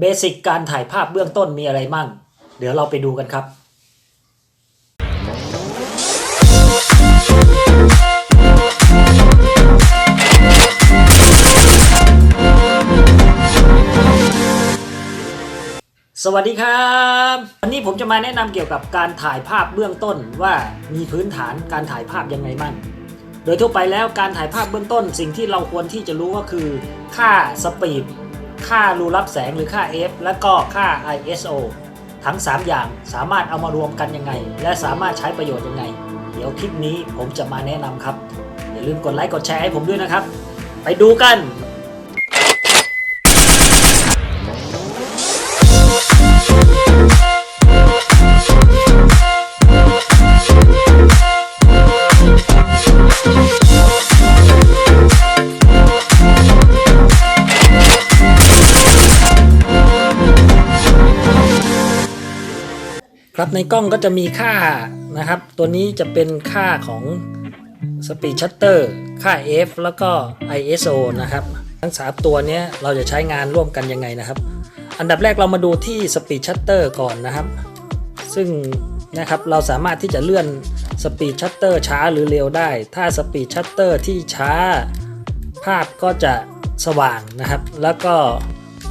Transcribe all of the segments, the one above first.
เบสิกการถ่ายภาพเบื้องต้นมีอะไรมั่ง เดี๋ยวเราไปดูกันครับสวัสดีครับ วันนี้ผมจะมาแนะนำเกี่ยวกับการถ่ายภาพเบื้องต้นว่ามีพื้นฐานการถ่ายภาพยังไงบ้างโดยทั่วไปแล้วการถ่ายภาพเบื้องต้น สิ่งที่เราควรที่จะรู้ก็คือ ค่าสปีด ค่ารูรับแสงหรือค่า f และก็ค่า ISO ทั้ง 3 อย่างสามารถเอามารวมกันยังไง และสามารถใช้ประโยชน์ยังไง เดี๋ยวคลิปนี้ผมจะมาแนะนำครับ อย่าลืมกดไลค์กดแชร์ให้ผมด้วยนะครับ ไปดูกัน ครับในกล้องก็จะมีค่านะครับ ตัวนี้จะเป็นค่าของ Speed Shutter ค่า f แล้วก็ ISO นะครับ ทั้งสามตัวนี้เราจะใช้งานร่วมกันยังไงนะครับ อันดับแรกเรามาดูที่ Speed Shutter ก่อนนะครับ ซึ่งนะครับเราสามารถที่จะเลื่อน Speed Shutter ช้าหรือเร็วได้ ถ้า Speed Shutter ที่ช้าภาพก็จะสว่างนะครับ แล้วก็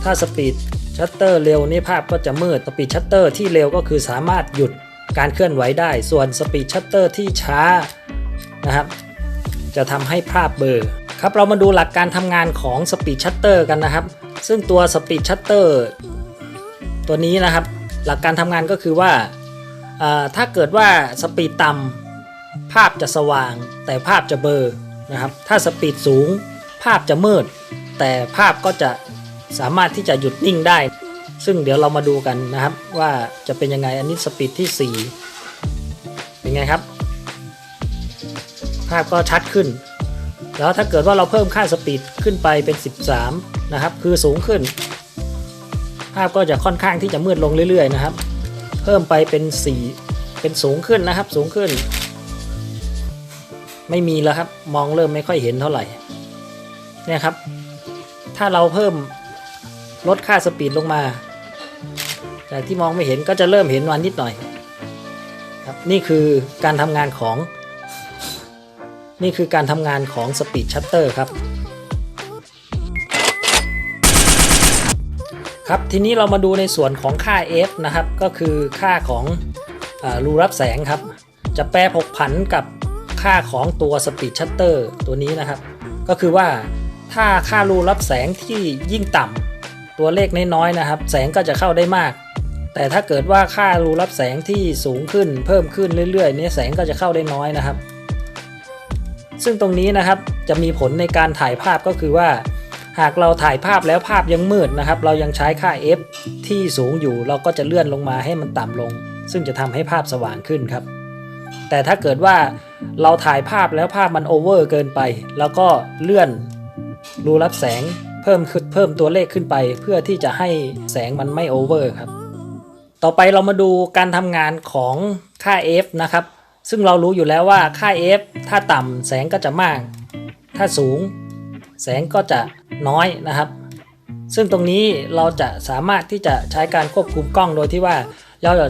ถ้าสปีด ชัตเตอร์เร็วนี่ภาพก็จะมืดสปีดชัตเตอร์ที่เร็วก็คือสามารถหยุดการเคลื่อนไหวได้ ส่วนสปีดชัตเตอร์ที่ช้านะครับ จะทำให้ภาพเบลอครับเรามาดูหลักการทำงานของสปีดชัตเตอร์กันนะครับ ซึ่งตัวสปีดชัตเตอร์ตัวนี้นะครับ หลักการทำงานก็คือว่าอ่าถ้าเกิดว่าสปีดต่ำภาพจะสว่าง แต่ภาพจะเบลอนะครับ ถ้าสปีดสูง ภาพจะมืด แต่ภาพก็จะ สามารถที่จะหยุดนิ่งได้ ซึ่งเดี๋ยวเรามาดูกันนะครับว่าจะเป็นยังไงอันนี้สปีดที่ 4 เป็นไงครับ ภาพก็ชัดขึ้น แล้วถ้าเกิดว่าเราเพิ่มค่าสปีดขึ้นไปเป็น 13 นะครับ คือสูงขึ้น ภาพก็จะค่อนข้างที่จะมืดลงเรื่อยๆนะครับ เพิ่มไปเป็น 4 เป็นสูงขึ้นนะครับ สูงขึ้น ไม่มีแล้วครับมองเริ่มไม่ค่อยเห็นเท่าไหร่เนี่ยครับ ถ้าเราเพิ่ม ลดค่าสปีดลงมา จากที่มองไม่เห็นก็จะเริ่มเห็นวันนิดหน่อยครับนี่คือการทำงานของ นี่คือการทำงานของสปีดชัตเตอร์ครับ ครับทีนี้เรามาดูในส่วนของค่า f นะครับ ก็คือค่าของอรูรับแสงครับ จะแปรผกผันกับค่าของตัวสปีดชัตเตอร์ตัวนี้นะครับ ก็คือว่าถ้าค่ารูรับแสงที่ยิ่งต่ำ ตัวเลขน้อยๆนะครับ แสงก็จะเข้าได้มาก แต่ถ้าเกิดว่าค่ารูรับแสงที่สูงขึ้น เพิ่มขึ้นเรื่อยๆเนี่ยแสงก็จะเข้าได้น้อยนะครับ ซึ่งตรงนี้นะครับจะมีผลในการถ่ายภาพก็คือว่า หากเราถ่ายภาพแล้วภาพยังมืดนะครับ เรายังใช้ค่า f ที่สูงอยู่เราก็จะเลื่อนลงมาให้มันต่ำลง ซึ่งจะทำให้ภาพสว่างขึ้นครับ แต่ถ้าเกิดว่าเราถ่ายภาพแล้วภาพมันโอเวอร์เกินไป แล้วก็เลื่อนรูรับแสง เพิ่มขึ้นเพิ่มตัวเลขขึ้นไป เพื่อที่จะให้แสงมันไม่โอเวอร์ครับ ต่อไปเรามาดูการทำงานของค่า f นะครับ ซึ่งเรารู้อยู่แล้วว่าค่า f ถ้าต่ำแสงก็จะมาก ถ้าสูง แสงก็จะน้อยนะครับ ซึ่งตรงนี้เราจะสามารถที่จะใช้การควบคุมกล้องโดยที่ว่าเราจะ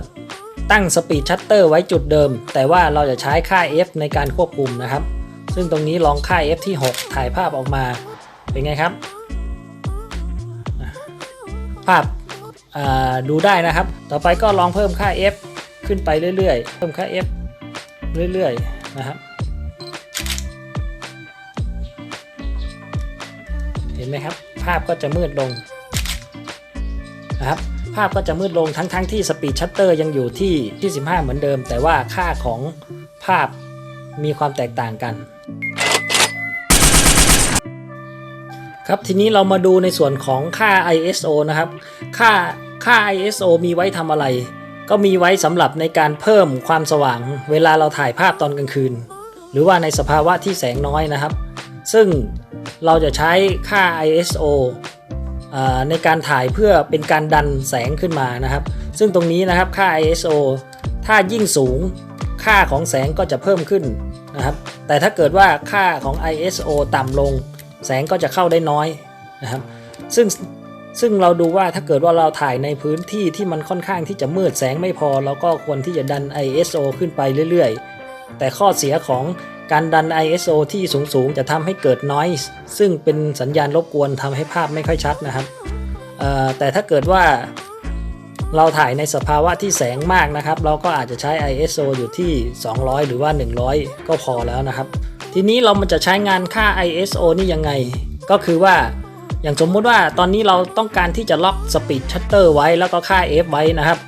ตั้งสปีดชัตเตอร์ไว้จุดเดิม แต่ว่าเราจะใช้ค่า f ในการควบคุมนะครับ ซึ่งตรงนี้ลองค่า f ที่ 6 ถ่ายภาพออกมาเป็นไงครับ ภาพดูได้นะครับ ต่อไปก็ลองเพิ่มค่า f ขึ้นไปเรื่อยๆ เพิ่มค่า f เรื่อยๆ นะครับ เห็นไหมครับ ภาพก็จะมืดลงนะครับ ภาพก็จะมืดลงทั้งๆทที่สปีดชัตเตอร์ยังอยู่ที่ที่15เหมือนเดิม แต่ว่าค่าของภาพมีความแตกต่างกัน ครับทีนี้เรามาดูในส่วนของค่า ISO นะครับ ค่าค่า ISO มีไว้ทำอะไร ก็มีไว้สำหรับในการเพิ่มความสว่าง เวลาเราถ่ายภาพตอนกลางคืน หรือว่าในสภาวะที่แสงน้อยนะครับ ซึ่งเราจะใช้ค่า ISO ในการถ่ายเพื่อเป็นการดันแสงขึ้นมานะครับ ซึ่งตรงนี้นะครับค่า ISO ถ้ายิ่งสูงค่าของแสงก็จะเพิ่มขึ้นนะครับ แต่ถ้าเกิดว่าค่าของ ISO ต่ำลง แสงก็จะเข้าได้น้อยนะครับซึ่งซึ่งเราดูว่าถ้าเกิดว่าเราถ่ายในพื้นที่ที่มันค่อนข้างที่จะมืดแสงไม่พอ เราก็ควรที่จะดัน ISO ขึ้นไปเรื่อยๆ แต่ข้อเสียของการดัน ISO ที่สูงๆ จะทำให้เกิด noise ซึ่งเป็นสัญญาณรบกวนทำให้ภาพไม่ค่อยชัดนะครับแต่ถ้าเกิดว่าเราถ่ายในสภาวะที่แสงมากนะครับ เราก็อาจจะใช้ ISO อยู่ที่ 200 หรือว่า 100 ก็พอแล้วนะครับ ทีนี้เรามันจะใช้งานค่า ISO นี่ยังไง ก็คือว่าอย่างสมมุติว่าตอนนี้เราต้องการที่จะล็อกสปีดชัตเตอร์ไว้แล้วก็ค่า f ไว้นะครับ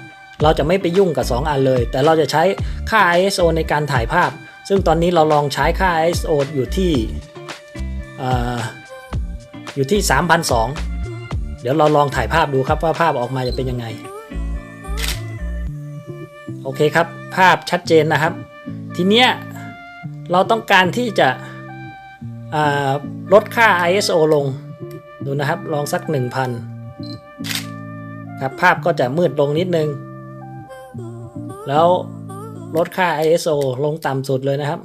เราจะไม่ไปยุ่งกับ 2 อันเลย แต่เราจะใช้ค่า ISO ในการถ่ายภาพ ซึ่งตอนนี้เราลองใช้ค่า ISO อยู่ที่อออยู่ที่ 3,002 เดี๋ยวเราลองถ่ายภาพดูครับว่าภาพออกมาจะเป็นยังไง โอเคครับ ภาพชัดเจนนะครับ ทีเนี้ย เราต้องการที่จะลดค่า ISO ลง ดูนะครับ ลองสัก 1,000 ครับ ภาพก็จะมืดลงนิดนึง แล้วลดค่า ISO ลงต่ำสุดเลยนะครับ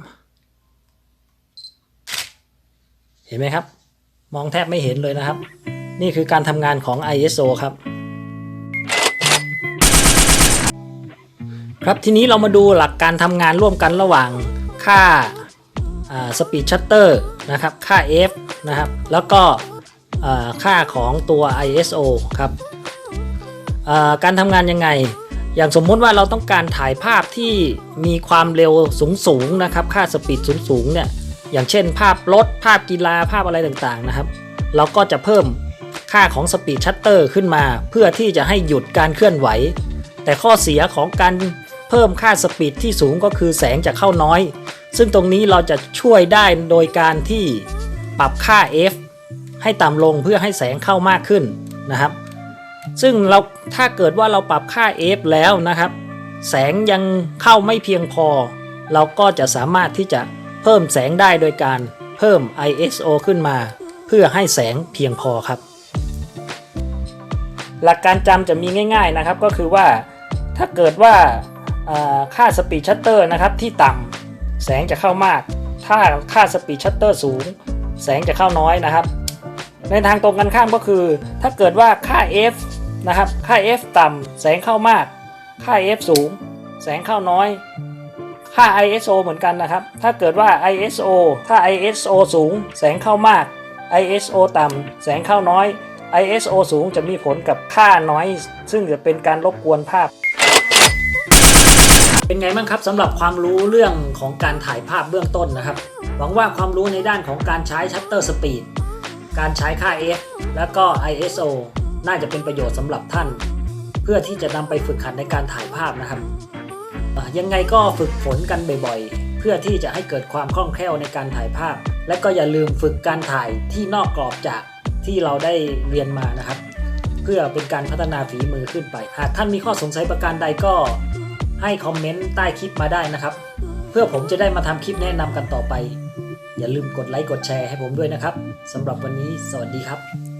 เห็นไหมครับ มองแทบไม่เห็นเลยนะครับ นี่คือการทำงานของ ISO ครับครับทีนี้เรามาดูหลักการทำงานร่วมกันระหว่าง ค่าสปีดชัตเตอร์นะครับค่า f นะครับแล้วก็ค่าของตัว ISO ครับการทำงานยังไง อย่างสมมติว่าเราต้องการถ่ายภาพที่มีความเร็วสูงๆนะครับค่าสปีดสูงๆเนี่ยอย่างเช่น ภาพรถภาพกีฬาภาพอะไรต่างๆนะครับ เราก็จะเพิ่มค่าของสปีดชัตเตอร์ขึ้นมา เพื่อที่จะให้หยุดการเคลื่อนไหว แต่ข้อเสียของการเพิ่มค่าสปีดที่สูงก็คือแสงจะเข้าน้อย ซึ่งตรงนี้เราจะช่วยได้โดยการที่ปรับค่า f ให้ต่ำลงเพื่อให้แสงเข้ามากขึ้นนะครับ ซึ่งเราถ้าเกิดว่าเราปรับค่า f แล้วนะครับ แสงยังเข้าไม่เพียงพอ เราก็จะสามารถที่จะเพิ่มแสงได้โดยการเพิ่ม ISO ขึ้นมา เพื่อให้แสงเพียงพอครับ หลักการจำจะมีง่าย ๆนะครับก็คือว่าถ้าเกิดว่าาค่าสปีดชัตเตอร์นะครับที่ต่ำ แสงจะเข้ามาก ถ้าค่าสปีดชัตเตอร์สูง แสงจะเข้าน้อยนะครับ ในทางตรงกันข้ามก็คือ ถ้าเกิดว่าค่า f นะครับ ค่า f ต่ำแสงเข้ามาก ค่า f สูง แสงเข้าน้อย ค่า ISO เหมือนกันนะครับ ถ้าเกิดว่า ISO ถ้า ISO สูง แสงเข้ามาก ISO ต่ำแสงเข้าน้อย ISO สูงจะมีผลกับค่าน้อย ซึ่งจะเป็นการรบกวนภาพ เป็นไงบ้างครับสำหรับความรู้เรื่องของการถ่ายภาพเบื้องต้นนะครับ หวังว่าความรู้ในด้านของการใช้ชัตเตอร์สปีดการใช้ค่า f แล้วก็ ISO น่าจะเป็นประโยชน์สำหรับท่าน เพื่อที่จะนำไปฝึกหัดในการถ่ายภาพนะครับ ยังไงก็ฝึกฝนกันบ่อยๆ เพื่อที่จะให้เกิดความคล่องแคล่วในการถ่ายภาพ และก็อย่าลืมฝึกการถ่ายที่นอกกรอบจากที่เราได้เรียนมานะครับ เพื่อเป็นการพัฒนาฝีมือขึ้นไป หากท่านมีข้อสงสัยประการใดก็ ให้คอมเมนต์ใต้คลิปมาได้นะครับ เพื่อผมจะได้มาทำคลิปแนะนำกันต่อไป อย่าลืมกดไลค์กดแชร์ให้ผมด้วยนะครับสำหรับวันนี้สวัสดีครับ